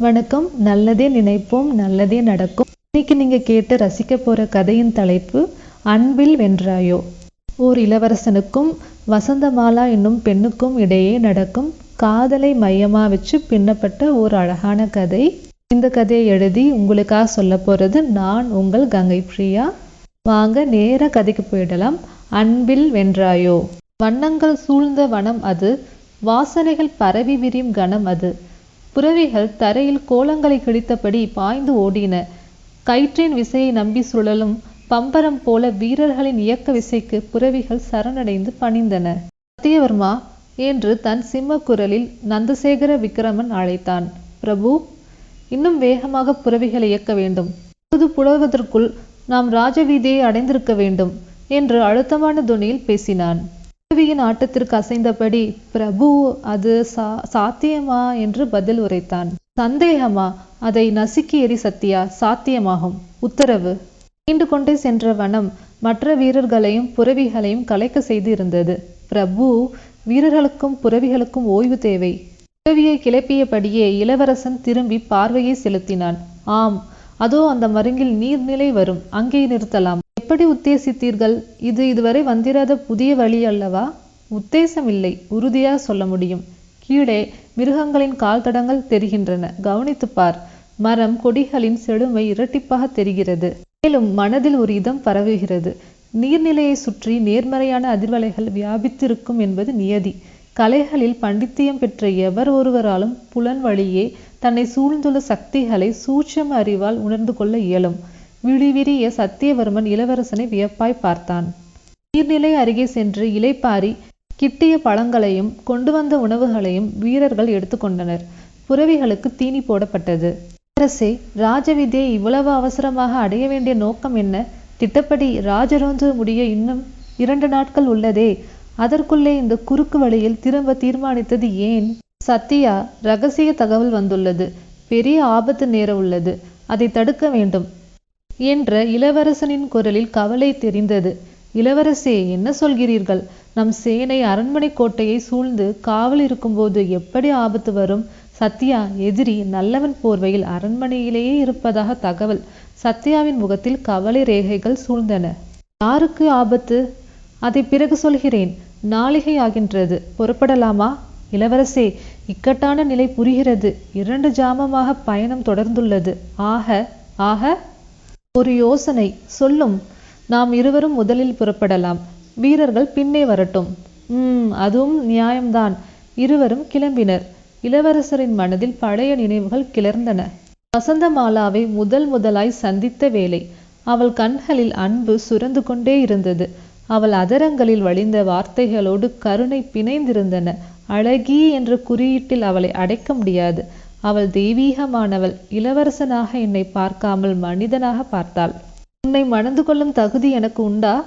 வணக்கம். நல்லதே நினைப்போம் நல்லதே நடக்கும். இன்னைக்கு நீங்க கேட்டு ரசிக்க போற கதையின் தலைப்பு அன்பில் வென்றாயோ? ஓர் இளவரசனுக்கும் வசந்தமாலா என்னும் பெண்ணுக்கும் இடையே நடக்கும் காதலை மையமா வச்சு பின்னப்பட்ட ஒரு அழகான கதை. இந்த கதையை எழுதி உங்களுக்காக சொல்ல போறது நான் உங்கள் கங்கை பிரியா. வாங்க நேர கதைக்கு போயிடலாம். அன்பில் வென்றாயோ? வண்ணங்கள் சூழ்ந்த வனம் அது வாசனைகள் பரவி விரியும் கணம் அது. புறவிகள் தரையில் கோலங்களை கிழித்தபடி பாய்ந்து ஓடின. கயிற்றின் விசையை நம்பி சுழலும் பம்பரம் போல வீரர்களின் இயக்க விசைக்கு புறவிகள் சரணடைந்து பணிந்தன. சத்தியவர்மா என்று தன் சிம்ம குரலில் நந்தசேகர விக்கிரமன் அழைத்தான். பிரபு இன்னும் வேகமாக புறவிகளை இயக்க வேண்டும். பொழுது புலவதற்குள் நாம் ராஜவீதியை அடைந்திருக்க வேண்டும் என்று அழுத்தமான துணியில் பேசினான். குருவியின் ஆட்டத்திற்கு அசைந்தபடி பிரபு அது சா சாத்தியமா? என்று பதில் உரைத்தான். சந்தேகமா? அதை நசுக்கி எரி சத்தியா? சாத்தியமாகும். உத்தரவு. நீண்டு கொண்டே சென்ற வனம் மற்ற வீரர்களையும் புறவிகளையும் கலைக்க செய்து இருந்தது பிரபு வீரர்களுக்கும் புறவிகளுக்கும் ஓய்வு தேவை. புறவியை கிளப்பியபடியே இளவரசன் திரும்பி பார்வையை செலுத்தினான். ஆம் அதோ அந்த மருங்கில் நீர்நிலை வரும். அங்கே நிறுத்தலாம். எப்படி உத்தேசித்தீர்கள்? இது இதுவரை வந்திராத புதிய வழி அல்லவா? உத்தேசம் இல்லை உறுதியாக சொல்ல முடியும். கீழே மிருகங்களின் கால் தடங்கள் தெரிகின்றன. கவனித்துப் பார். மரம் கொடிகளின் செழுமை இரட்டிப்பாக தெரிகிறது. மேலும் மனதில் ஒரு இதம் பரவுகிறது. நீர்நிலையை சுற்றி நேர்மறையான அதிர்வலைகள் வியாபித்திருக்கும் என்பது நியதி. கலைகளில் பண்டித்தியம் பெற்ற எவர் ஒருவராலும் புலன் வழியே தன்னை சூழ்ந்துள்ள சக்திகளை சூட்சம அறிவால் உணர்ந்து கொள்ள இயலும். விழிவிரிய சத்தியவர்மன் இளவரசனை வியப்பாய் பார்த்தான். நீர்நிலை அருகே சென்று இலைப்பாரி கிட்டிய பழங்களையும் கொண்டு வந்த உணவுகளையும் வீரர்கள் எடுத்துக்கொண்டனர் புறவிகளுக்கு தீனி போடப்பட்டது. அரசே ராஜவிதியை இவ்வளவு அவசரமாக அடைய வேண்டிய நோக்கம் என்ன? திட்டப்படி ராஜரோந்து முடிய இன்னும் இரண்டு நாட்கள் உள்ளதே. அதற்குள்ளே இந்த குறுக்கு வழியில் திரும்ப தீர்மானித்தது ஏன்? சத்யா ரகசிய தகவல் வந்துள்ளது. பெரிய ஆபத்து நேர உள்ளது. அதை தடுக்க வேண்டும். என்ற இளவரசனின் குரலில் கவலை தெரிந்தது. இளவரசே என்ன சொல்கிறீர்கள்? நம் சேனை அரண்மனை கோட்டையை சூழ்ந்து காவல் இருக்கும்போது எப்படி ஆபத்து வரும்? சத்யா எதிரி நல்லவன் போர்வையில் அரண்மனையிலேயே இருப்பதாக தகவல். சத்யாவின் முகத்தில் கவலை ரேகைகள் சூழ்ந்தன. யாருக்கு ஆபத்து? அதை பிறகு சொல்கிறேன். நாளிகை ஆகின்றது. புறப்படலாமா? இளவரசே இக்கட்டான நிலை புரிகிறது. இரண்டு ஜாமமாக பயணம் தொடர்ந்துள்ளது. ஆக ஆக ஒரு யோசனை. சொல்லும். நாம் இருவரும் முதலில் புறப்படலாம். வீரர்கள் பின்னே வரட்டும். உம் அதுவும் நியாயம்தான். இருவரும் கிளம்பினர். இளவரசரின் மனதில் பழைய நினைவுகள் கிளர்ந்தன. வசந்தமாலாவை முதல் முதலாய் சந்தித்த வேளை அவள் கண்களில் அன்பு சுரந்து கொண்டே இருந்தது. அவள் அதரங்களில் வழிந்த வார்த்தைகளோடு கருணை பிணைந்திருந்தன. அழகி என்ற குறியீட்டில் அவளை அடைக்க முடியாது. அவள் தெய்வீகமானவள். இளவரசனாக என்னை பார்க்காமல் மனிதனாக பார்த்தாள். உன்னை மணந்து கொள்ளும் தகுதி எனக்கு உண்டா?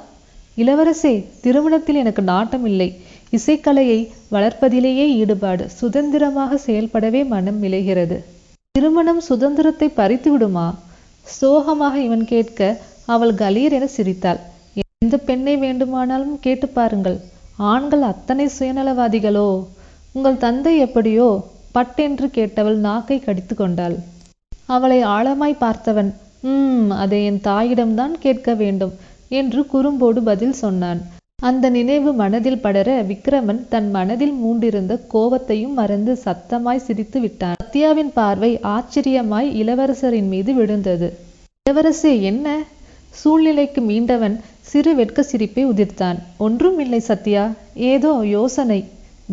இளவரசே திருமணத்தில் எனக்கு நாட்டம் இல்லை. இசைக்கலையை வளர்ப்பதிலேயே ஈடுபாடு. சுதந்திரமாக செயல்படவே மனம் விளைகிறது. திருமணம் சுதந்திரத்தை பறித்து விடுமா? சோகமாக இவன் கேட்க அவள் கலீர் என சிரித்தாள். எந்த பெண்ணை வேண்டுமானாலும் கேட்டு பாருங்கள். ஆண்கள் அத்தனை சுயநலவாதிகளோ? உங்கள் தந்தை எப்படியோ பட்டென்று கேட்டவள் நாக்கை கடித்து கொண்டாள். அவளை ஆழமாய் பார்த்தவன் உம் அதை என் தாயிடம்தான் கேட்க வேண்டும் என்று குறும்போடு பதில் சொன்னான். அந்த நினைவு மனதில் படர விக்ரமன் தன் மனதில் மூண்டிருந்த கோபத்தையும் மறந்து சத்தமாய் சிரித்து விட்டான். சத்யாவின் பார்வை ஆச்சரியமாய் இளவரசரின் மீது விழுந்தது. இளவரசே என்ன சூழ்நிலைக்கு மீண்டவன் சிறு வெட்க சிரிப்பை உதிர்த்தான். ஒன்றும் இல்லை சத்யா ஏதோ யோசனை.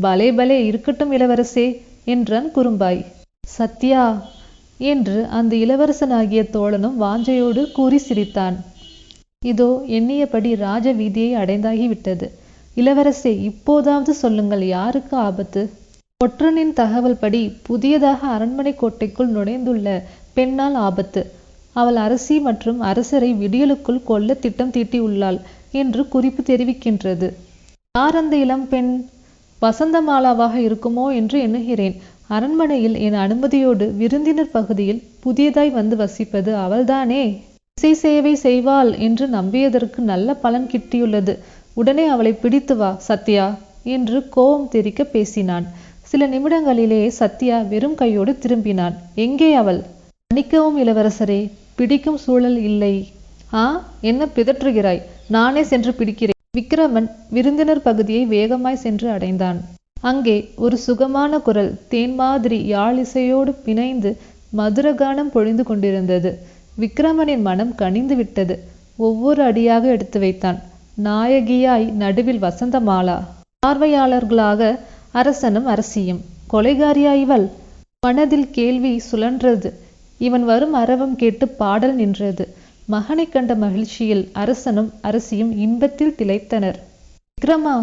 பலே பலே இருக்கட்டும் இளவரசே. என்றான் குறும்பாய். சத்யா என்று அந்த இளவரசனாகிய தோழனும் வாஞ்சையோடு கூறி சிரித்தான். இதோ எண்ணியபடி ராஜ வீதியை அடைந்தாகிவிட்டது. இளவரசே இப்போதாவது சொல்லுங்கள் யாருக்கு ஆபத்து ஒற்றனின் தகவல் படி புதியதாக அரண்மனை கோட்டைக்குள் நுழைந்துள்ள பெண்ணால் ஆபத்து. அவள் அரசி மற்றும் அரசரை விடியலுக்குள் கொல்ல திட்டம் தீட்டியுள்ளாள் என்று குறிப்பு தெரிவிக்கின்றது. யார் அந்த இளம் பெண் வசந்த மாலாவாக இருக்குமோ என்று எண்ணுகிறேன். அரண்மனையில் என் அனுமதியோடு விருந்தினர் பகுதியில் புதியதாய் வந்து வசிப்பது அவள்தானே? இசை சேவை செய்வாள் என்று நம்பியதற்கு நல்ல பலன் கிட்டியுள்ளது. உடனே அவளை பிடித்து வா சத்யா என்று கோபம் தெரிக்க பேசினான். சில நிமிடங்களிலே சத்யா வெறும் கையோடு திரும்பினான். எங்கே அவள்? மன்னிக்கவும் இளவரசரே பிடிக்கும் சூழல் இல்லை. ஆ என்ன பிதற்றுகிறாய்? நானே சென்று பிடிக்கிறேன். விக்கிரமன் விருந்தினர் பகுதியை வேகமாய் சென்று அடைந்தான். அங்கே ஒரு சுகமான குரல் தேன் மாதிரி யாழிசையோடு பிணைந்து மதுரகானம் பொழிந்து கொண்டிருந்தது. விக்கிரமனின் மனம் கனிந்து விட்டது. ஒவ்வொரு அடியாக எடுத்து வைத்தான். நாயகியாய் நடுவில் வசந்தமாலா. பார்வையாளர்களாக அரசனும் அரசியும். கொலைகாரியா இவள். மனதில் கேள்வி சுழன்றது. இவன் வரும் அரவம் கேட்டு பாடல் நின்றது. மகனை கண்ட மகிழ்ச்சியில் அரசனும் அரசியும் இன்பத்தில் திளைத்தனர். விக்ரமா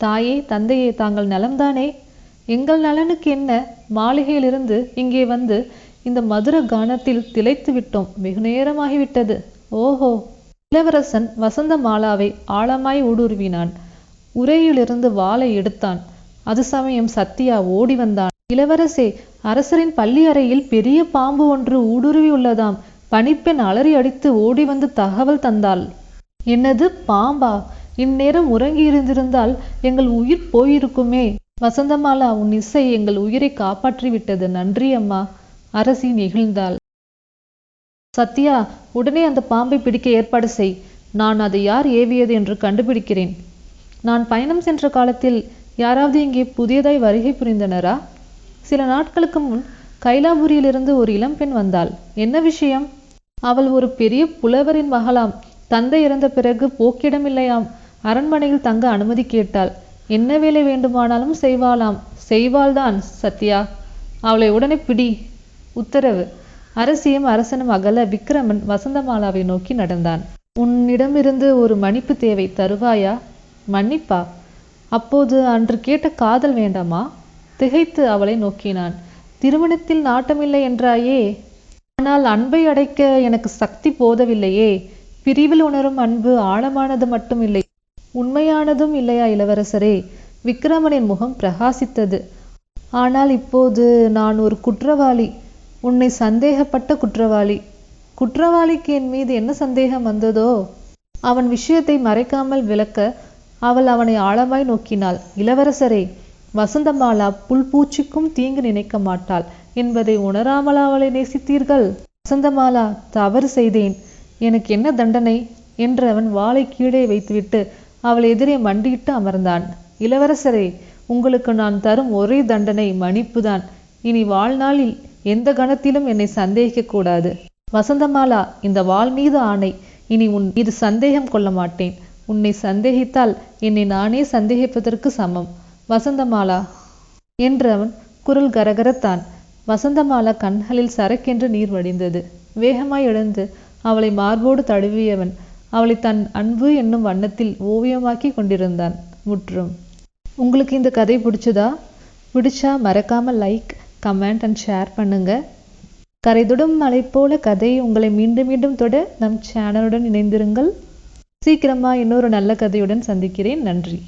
தாயே தந்தையே தாங்கள் நலம்தானே? எங்கள் நலனுக்கு என்ன? மாளிகையிலிருந்து இங்கே வந்து இந்த மதுர கானத்தில் திளைத்து விட்டோம். வெகு நேரமாகிவிட்டது. ஓஹோ! இளவரசன் வசந்த மாலாவை ஆழமாய் ஊடுருவினான். உரையிலிருந்து வாளை எடுத்தான். அது சமயம் சத்யா ஓடி வந்தான். இளவரசே அரசரின் பள்ளி அறையில் பெரிய பாம்பு ஒன்று ஊடுருவி உள்ளதாம். பணிப்பெண் அலறி அடித்து ஓடி வந்து தகவல் தந்தாள். என்னது பாம்பா? இந்நேரம் உறங்கி இருந்திருந்தால் எங்கள் உயிர் போயிருக்குமே. வசந்தமாலா உன் இசை எங்கள் உயிரை காப்பாற்றி விட்டது. நன்றி அம்மா. அரசி நெகிழ்ந்தாள். சத்யா உடனே அந்த பாம்பை பிடிக்க ஏற்பாடு செய். நான் அதை யார் ஏவியது என்று கண்டுபிடிக்கிறேன். நான் பயணம் சென்ற காலத்தில் யாராவது இங்கே புதியதாய் வருகை புரிந்தனரா? சில நாட்களுக்கு முன் கைலாபுரியிலிருந்து ஒரு இளம்பெண் வந்தாள். என்ன விஷயம்? அவள் ஒரு பெரிய புலவரின் மகளாம். தந்தை இறந்த பிறகு போக்கிடமில்லையாம். அரண்மனையில் தங்க அனுமதி கேட்டாள். என்ன வேலை வேண்டுமானாலும் செய்வாளாம். செய்வாள்தான் சத்யா. அவளை உடனே பிடி. உத்தரவு. அரசியும் அரசனும் அகல விக்ரமன் வசந்தமாலாவை நோக்கி நடந்தான். உன்னிடமிருந்து ஒரு மன்னிப்பு தேவை தருவாயா? மன்னிப்பா. அப்போது அன்று கேட்ட காதல் வேண்டாமா? திகைத்து அவளை நோக்கினான். திருமணத்தில் நாட்டமில்லை என்றாயே. ஆனால் அன்பை அடைக்க எனக்கு சக்தி போதவில்லையே. பிரிவில் உணரும் அன்பு ஆழமானது மட்டும் இல்லை உண்மையானதும் இல்லையா இளவரசரே? விக்கிரமனின் முகம் பிரகாசித்தது. ஆனால் இப்போது நான் ஒரு குற்றவாளி. உன்னை சந்தேகப்பட்ட குற்றவாளி. குற்றவாளிக்கு என் மீது என்ன சந்தேகம் வந்ததோ? அவன் விஷயத்தை மறைக்காமல் விளக்க அவள் அவனை ஆழமாய் நோக்கினாள். இளவரசரே வசந்தமாலா புல் பூச்சிக்கும் தீங்கு நினைக்க மாட்டாள். என்பதை உணராமல் அவளை நேசித்தீர்கள்? வசந்தமாலா தவறு செய்தேன். எனக்கு என்ன தண்டனை? என்று அவன் வாளை கீழே வைத்துவிட்டு அவள் எதிரே மண்டியிட்டு அமர்ந்தான். இளவரசரே உங்களுக்கு நான் தரும் ஒரே தண்டனை மன்னிப்புதான். இனி வாழ்நாளில் எந்த கணத்திலும் என்னை சந்தேகிக்க கூடாது. வசந்தமாலா இந்த வாள் மீது ஆணை. இனி உன் மீது சந்தேகம் கொள்ள மாட்டேன். உன்னை சந்தேகித்தால் என்னை நானே சந்தேகிப்பதற்கு சமம். வசந்தமாலா என்று அவன் குரல் கரகரத்தான். வசந்தமாலா கண்களில் சரக்கென்று நீர் வடிந்தது. வேகமாய் எழுந்து அவளை மார்போடு தழுவியவன் அவளை தன் அன்பு என்னும் வண்ணத்தில் ஓவியமாக்கி கொண்டிருந்தான். முற்றும். உங்களுக்கு இந்த கதை பிடிச்சதா? பிடிச்சா மறக்காம லைக் கமெண்ட் அண்ட் ஷேர் பண்ணுங்க. கரைதொடும் மலை போல கதை உங்களை மீண்டும் மீண்டும் தொட நம் சேனலுடன் இணைந்திருங்கள். சீக்கிரமா இன்னொரு நல்ல கதையுடன் சந்திக்கிறேன். நன்றி.